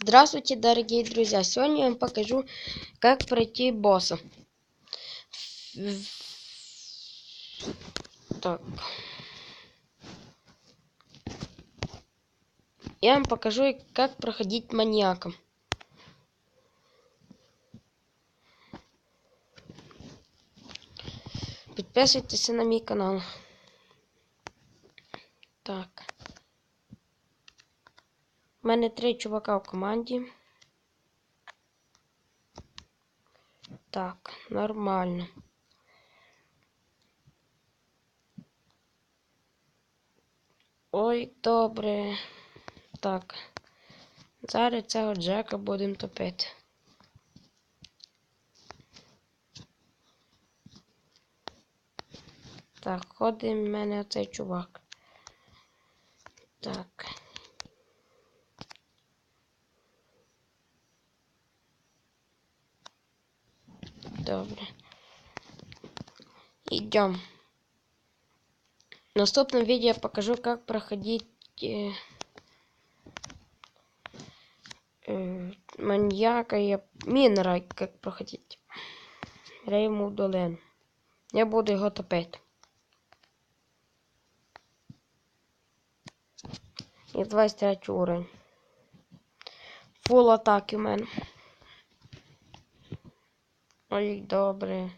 Здравствуйте, дорогие друзья! Сегодня я вам покажу, как пройти босса. Так. Я вам покажу, как проходить маньяка. Підписуйтесь на мій канал. У мене три чувака в команді. Так, нормально. Ой, добре. Так. Зараз цього Джека будемо топити. Так, ходить в мене оцей чувак. Так. Добре. Идем. В наступном видео я покажу, как проходить э, э, маньяка и Мінера, как проходить. Рейму долину. Я буду його топити. І 23 уровень. Фул атаки у мене. Ой, добре.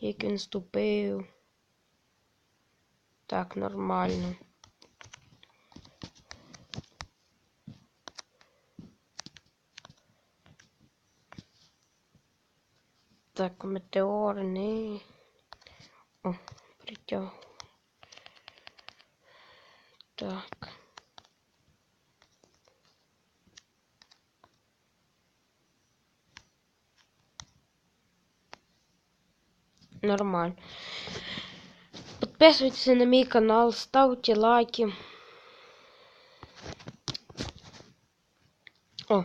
Як він ступив. Так, нормально. Так, метеор, не. О, притяг. Так. Нормально. Підписуйтесь на мій канал, ставте лайки. О.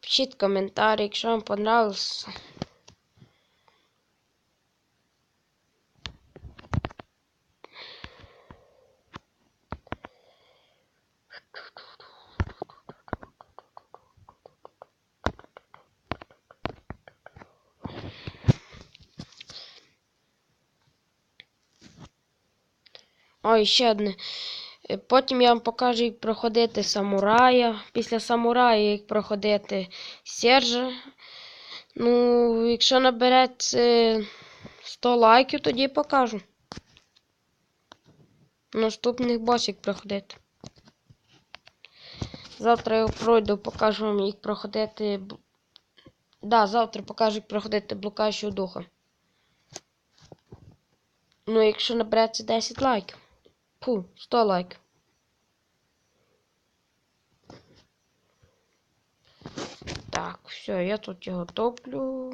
Пишіть коментарі, якщо вам понравилось. Ой, ще одне. Е, Потім я вам покажу, як проходити самурая. Після самурая, як проходити Сержа. Ну, якщо набереться 100 лайків, тоді покажу. Наступних босів як проходити. Завтра я пройду, покажу вам, як проходити. Да, завтра покажу, як проходити блукаючого духа. Ну, якщо набереться 10 лайків. Фу, 100 лайків. Так, все, я тут його топлю.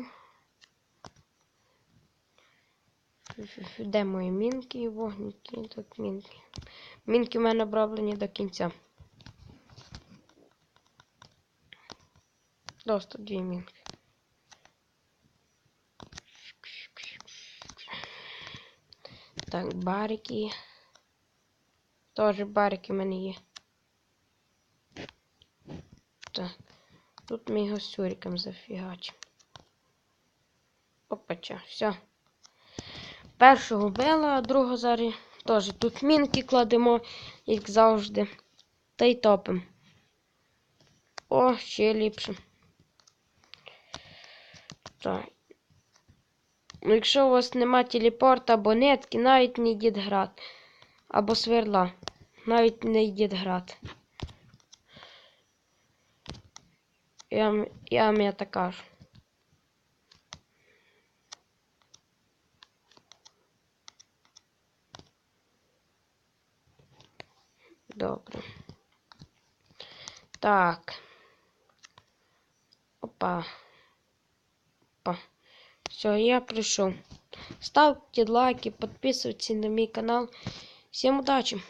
Де мої мінки і вогніки? Тут мінки. Мінки в мене оброблені до кінця. Просто дві мінки. Так, барики. Тоже барики в мене є. Так. Тут ми його сюриком зафігачимо. Опача, все. Першого била, а другого зараз теж тут мінки кладемо, як завжди. Та й топимо. О, ще ліпше. Так. Ну, якщо у вас нема телепорта або нетки, навіть не йдіть грати. Або сверла. Навіть не йдіть грати. Я, я я так кажу. Добре. Так. Опа. Опа. Все, я прийшов. Ставьте лайки, подписывайтесь на мой канал. Всем удачи!